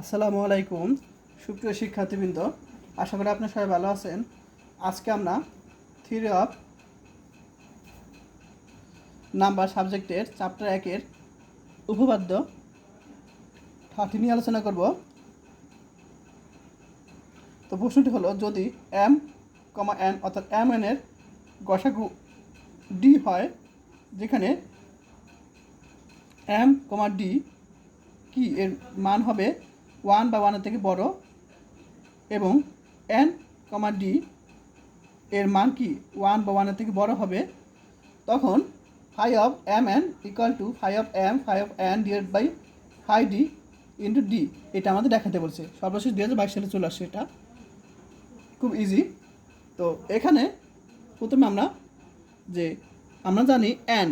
আসসালামু আলাইকুম, সুপ্রিয় শিক্ষার্থীবৃন্দ, আশা করি আপনার সবাই ভালো আছেন। আজকে আমরা থিওরি অফ নাম্বার সাবজেক্টের চ্যাপ্টার একের উপপাদ্য থার্টি নিয়ে আলোচনা করব। তো প্রশ্নটি হলো, যদি এম কমা এন অর্থাৎ এম এনের গসাগু ডি হয়, যেখানে এম কমা ডি কি এর মান হবে ওয়ান বা ওয়ানের থেকে বড় এবং এন কমা ডি এর মান কি? ওয়ান বা ওয়ানের থেকে বড় হবে। তখন phi of M N equal to phi of M phi of N divide by phi D into D এটা আমাদের দেখাতে বলছে। সর্বশেষ দু হাজার বাইশ সালে চলে আসছে এটা। খুব ইজি তো এখানে প্রথমে আমরা যে আমরা জানি এন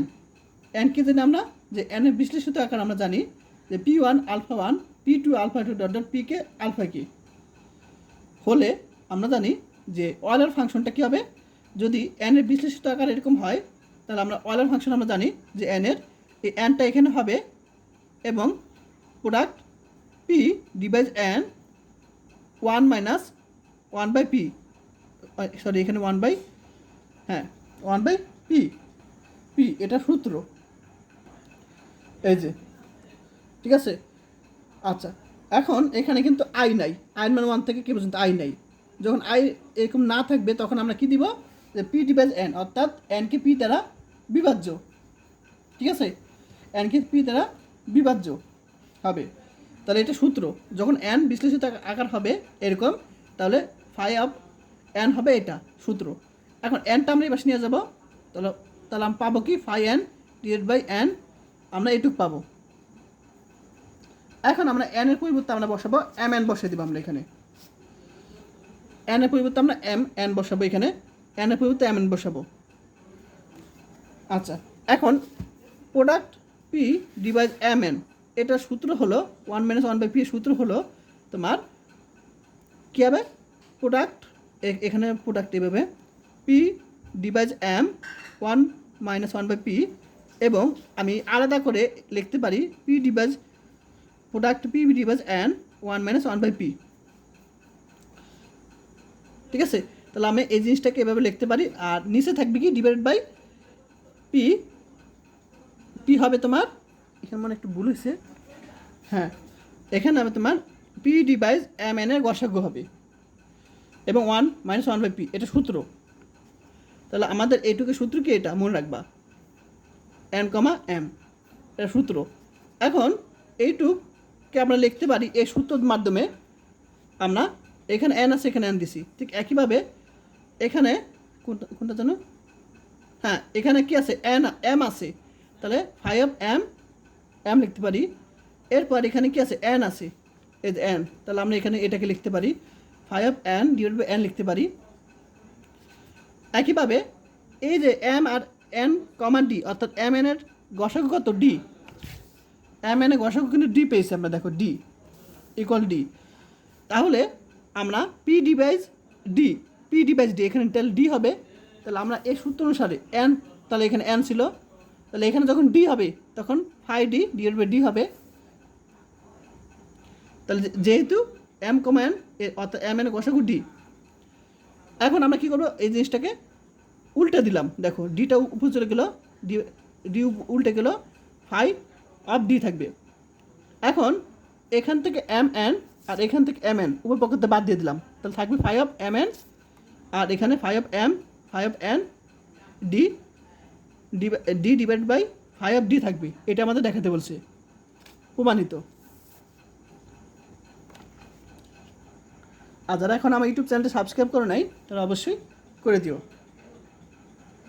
এন কি জানি আমরা? যে এনের বিশ্লেষিত আকার আমরা জানি যে P one alpha one P two alpha two dot dot P K alpha K হলে আমরা জানি যে অয়েলার ফাংশনটা কী হবে? যদি এন এর বিশ্লেষিত আকার এরকম হয়, তাহলে আমরা অয়েলার ফাংশন আমরা জানি যে এন এর এই এনটা এখানে হবে এবং product P divides N one minus one by P sorry এখানে ওয়ান বাই হ্যাঁ ওয়ান বাই পি পি এটা সূত্র। এই যে ঠিক আছে? আচ্ছা এখন এখানে কিন্তু আই নাই। আইন মানে ওয়ান থেকে কি পর্যন্ত আই নাই। যখন আই এরকম না থাকবে, তখন আমরা কি দিব? যে পি ডিভাইজ এন অর্থাৎ এনকে পি দ্বারা বিভাজ্য। ঠিক আছে? এনকে পি দ্বারা বিভাজ্য হবে। তাহলে এটা সূত্র। যখন এন বিশ্লেষিত আকার হবে এরকম, তাহলে ফাই অফ এন হবে এটা সূত্র। এখন এনটা আমরা এবার নিয়ে যাব। তাহলে তাহলে আমি পাবো কি? Phi N divide by N আমরা এটুক পাবো। এখন আমরা এন এর পরিবর্তে আমরা বসাবো এম এন বসিয়ে দিব আমরা এখানে। এন এর পরিবর্তে আমরা এম এন বসাবো এখানে। এন এর পরিবর্তে এম এন বসাবো। আচ্ছা এখন product P divides M N এটার সূত্র হলো one minus one by P সূত্র হলো তোমার কী হবে? প্রোডাক্ট এখানে প্রোডাক্ট এভাবে। P divides M one minus one by P এবং আমি আলাদা করে লিখতে পারি P divides product P divides N one minus one by P ঠিক আছে? তাহলে আমি এই জিনিসটাকে এভাবে লিখতে পারি, আর নিচে থাকবে কি? ডিভাইড বাই পি পি হবে তোমার, এখানে মানে একটু ভুল হয়েছে। হ্যাঁ এখানে হবে তোমার পি ডিভাইজ এম এন এর গসাগ্য হবে। এবং one minus one by P এটা সূত্র। তাহলে আমাদের এইটুকু সূত্র কি এটা? মনে রাখবা। এন কমা এম এটা সূত্র। এখন এইটুককে আমরা লিখতে পারি এই সূত্রের মাধ্যমে আমরা এখানে এন আছে, এখানে এন দিছি। ঠিক একইভাবে এখানে কোনটা কোনটা জানো? হ্যাঁ এখানে কি আছে? এন এম আছে। তাহলে ফাইভ এম এম লিখতে পারি। এরপর এখানে কি আছে? এন আছে। এই যে এন তাহলে আমরা এখানে এটাকে লিখতে পারি। Five N divide by N লিখতে পারি। একইভাবে এই যে এম আর এন কমা ডি অর্থাৎ এম এন এর গসক কত? ডি এম এন এর গসক কিন্তু ডি পেয়েছি আমরা, দেখো ডি ইকুয়াল ডি তাহলে আমরা P divides D P divides D এখানে তাহলে ডি হবে, তাহলে আমরা এই সূত্র অনুসারে এন তাহলে এখানে এন ছিল, তাহলে এখানে যখন ডি হবে, তখন ফাই ডি ডি এর ডি হবে। তাহলে যেহেতু এম কমা এন অর্থাৎ এম এন গসাগু ডি এখন আমরা কী করব? এই জিনিসটাকে উল্টে দিলাম। দেখো ডিটা উপরে চলে গেলো ডি ডি উল্টে গেলো ফাইভ অফ ডি থাকবে। এখন এখান থেকে এম এন আর এখান থেকে এম এন উপর পক্ষতে বাদ দিয়ে দিলাম। তাহলে থাকবে ফাইভ অফ এম এন আর এখানে five of M five of N D D divide by five of D থাকবে। এটা আমাদের দেখাতে বলছে। প্রমাণিত। আর যারা এখন আমার ইউটিউব চ্যানেলটা সাবস্ক্রাইব করে নাই, তারা অবশ্যই করে দিও।